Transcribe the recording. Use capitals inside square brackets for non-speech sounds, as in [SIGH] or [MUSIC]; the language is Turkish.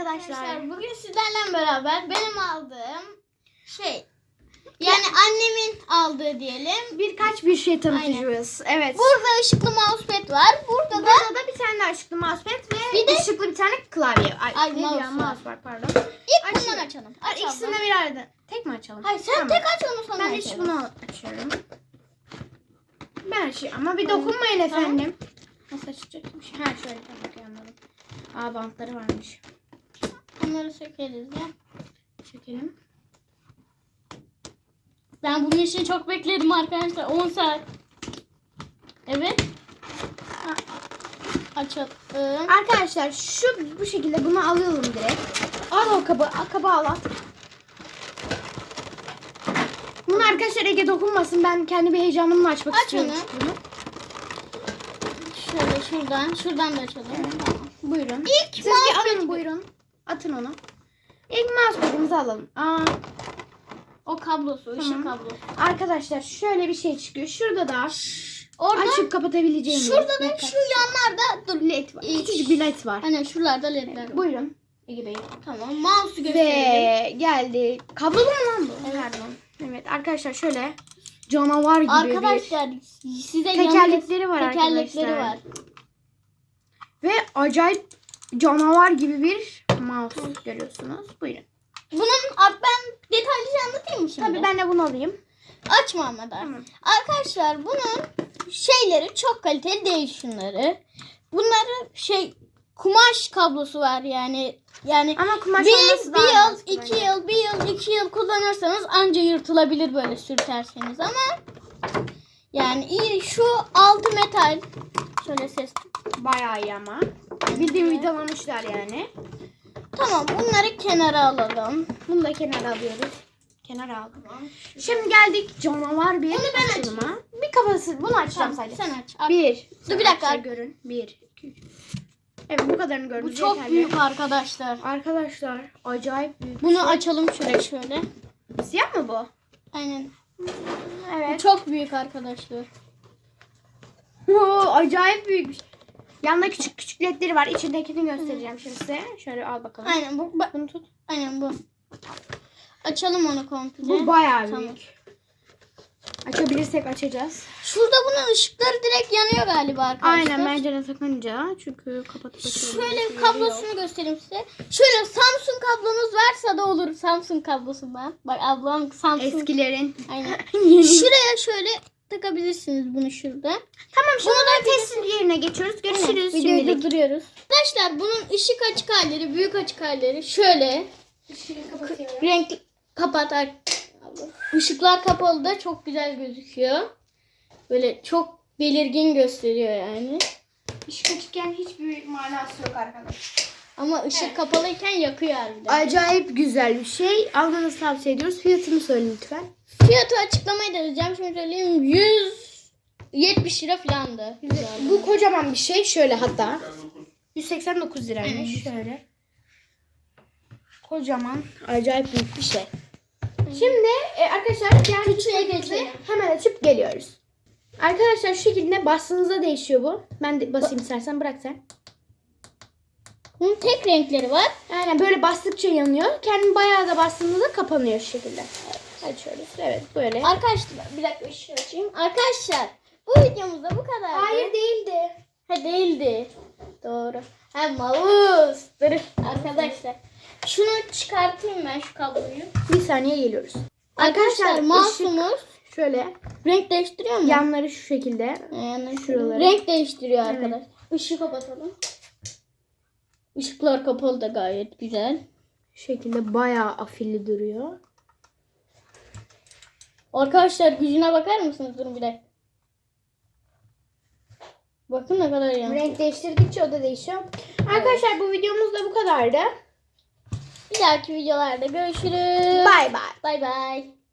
arkadaşlar. Bugün sizlerle beraber benim aldığım şey yani annemin aldığı diyelim. Birkaç bir şey tanıtacağız. Evet. Burada ışıklı mousepad var. Burada da Burada da bir tane daha ışıklı mousepad ve Bir de- ışıklı bir tane klavye. Ay, Ay, mouse var. mouse var pardon. ilk Açalım. bundan açalım. Ay, Aç İkisini de bir arada. Tek mi açalım? Hayır sen Tamam. tek aç onu sonra Ben de şu bunu açıyorum. Ben açıyorum ama bir dokunmayın efendim. Nasıl açacakmış? Ha şöyle tamam anladım. Aa bantları varmış. Bunları sökeriz ya. Çekelim. Ben bunun için çok bekledim arkadaşlar. 10 saat. Evet. Ha, Açalım. Arkadaşlar şu bu şekilde bunu alıyorum direkt. Al o kabı, al kabı al. al. Bunu arkadaşlar Ege dokunmasın. Ben kendi bir heyecanımla açmak Aç istiyorum. onu. Bunu. Şöyle şuradan. Şuradan da açalım. Tamam. Buyurun. İlk Siz bir alın onu. İlk mousepad'imizi alalım. Aa, O kablosu, ışık Tamam. kablosu. arkadaşlar şöyle bir şey çıkıyor. Şurada da Orada açıp kapatabileceğimiz. şurada da şu yanlarda dur led var. İç. Küçücük bir led var. Hani şuralarda ledler var. Buyurun. Ege Bey. Tamam. Mouse'u gösterelim. Ve geldi. Kablolu mu lan bu? Evet. Pardon. Evet arkadaşlar şöyle canavar gibi Arkadaşlar size bir tekerlekleri var tekerlekleri arkadaşlar. var. Ve acayip canavar gibi bir mouse görüyorsunuz. Buyurun. Bunun ben detaylıca anlatayım mı şimdi? Tabii ben de bunu alayım. Açma ama da. Tamam. Arkadaşlar bunun şeyleri çok kaliteli değil şunları. Bunları şey kumaş kablosu var yani yani Ama kumaş bir, bir yıl, iki yıl, bir yıl, iki yıl kullanırsanız anca yırtılabilir böyle sürterseniz ama yani iyi şu altı metal şöyle ses Bayağı iyi ama. Bildiğim vidalamışlar yani. Tamam bunları kenara alalım Bunu da kenara alıyoruz. Kenara aldım. Şimdi geldik canavar bir Bunu ben açılıma. Bir kafası bunu açacağım Tamam, sadece. sen aç Bir. Dur bir dakika. Görün. Bir. iki, üç. Evet bu kadarını gördünüz. bu çok yeterli. büyük arkadaşlar Arkadaşlar acayip büyük. bunu açalım şuraya şöyle Siyah mı bu? aynen bu Evet. çok büyük arkadaşlar Oo, acayip büyük. Yanında küçük küçük ledleri var. İçindekini göstereceğim şimdi size. Şöyle al bakalım. aynen bu bak Bunu tut. aynen bu açalım onu komple Bu bayağı Tamam. büyük. Açabilirsek açacağız. Şurada bunun ışıkları direkt yanıyor galiba arkadaşlar. Aynen bence de takınca. Çünkü kapatıp. Şöyle kablosunu göstereyim size. Şöyle Samsung kablonuz varsa da olur Samsung kablosundan. Bak ablam Samsung. Eskilerin. Aynen. [LAUGHS] Şuraya şöyle takabilirsiniz bunu şurada. Tamam şimdi da test yerine geçiyoruz. Görüşürüz Videoyu şimdilik. durduruyoruz. Arkadaşlar bunun ışık açık halleri, büyük açık halleri şöyle. Renk kapat. ar- Işıklar kapalı da çok güzel gözüküyor. Böyle çok belirgin gösteriyor yani. Işık açıkken hiçbir manası yok arkadaşlar. Ama ışık kapalıyken yakıyor harbiden. Acayip güzel bir şey. Almanızı tavsiye ediyoruz. Fiyatını söyle lütfen. Fiyatı açıklamayı da yazacağım. Şimdi söyleyeyim 170 lira falandı. Bu kocaman bir şey. Şöyle hatta. 189 liraymış. Şöyle. Kocaman. Acayip büyük bir şey. Şimdi e, arkadaşlar diğer Küçüğe kutularımızı geçelim. hemen açıp geliyoruz. Arkadaşlar şu şekilde bastığınızda değişiyor bu. Ben de basayım istersen bırak sen. Bunun tek renkleri var. Aynen böyle bastıkça yanıyor. Kendini bayağı da bastığınızda kapanıyor şu şekilde. Açıyoruz. Evet böyle. Arkadaşlar bir dakika ışığı açayım. Arkadaşlar bu videomuzda bu kadar. Hayır değildi. Ha değildi. Doğru. Ha mouse. Dur arkadaşlar. Şunu çıkartayım ben şu kabloyu. Bir saniye geliyoruz. Arkadaşlar Arkadaşlar, mouse'umuz Şöyle renk değiştiriyor mu? yanları şu şekilde. Yani Şuraları. renk değiştiriyor arkadaşlar. Işığı kapatalım. Işıklar kapalı da gayet güzel. Şu şekilde bayağı afilli duruyor. Arkadaşlar gücüne bakar mısınız? Durun bir dakika. Bakın ne kadar yanıyor. Renk değiştirdikçe o da değişiyor. Arkadaşlar bu videomuz da bu kadardı. Bir dahaki videolarda görüşürüz. Bay bay. Bay bay.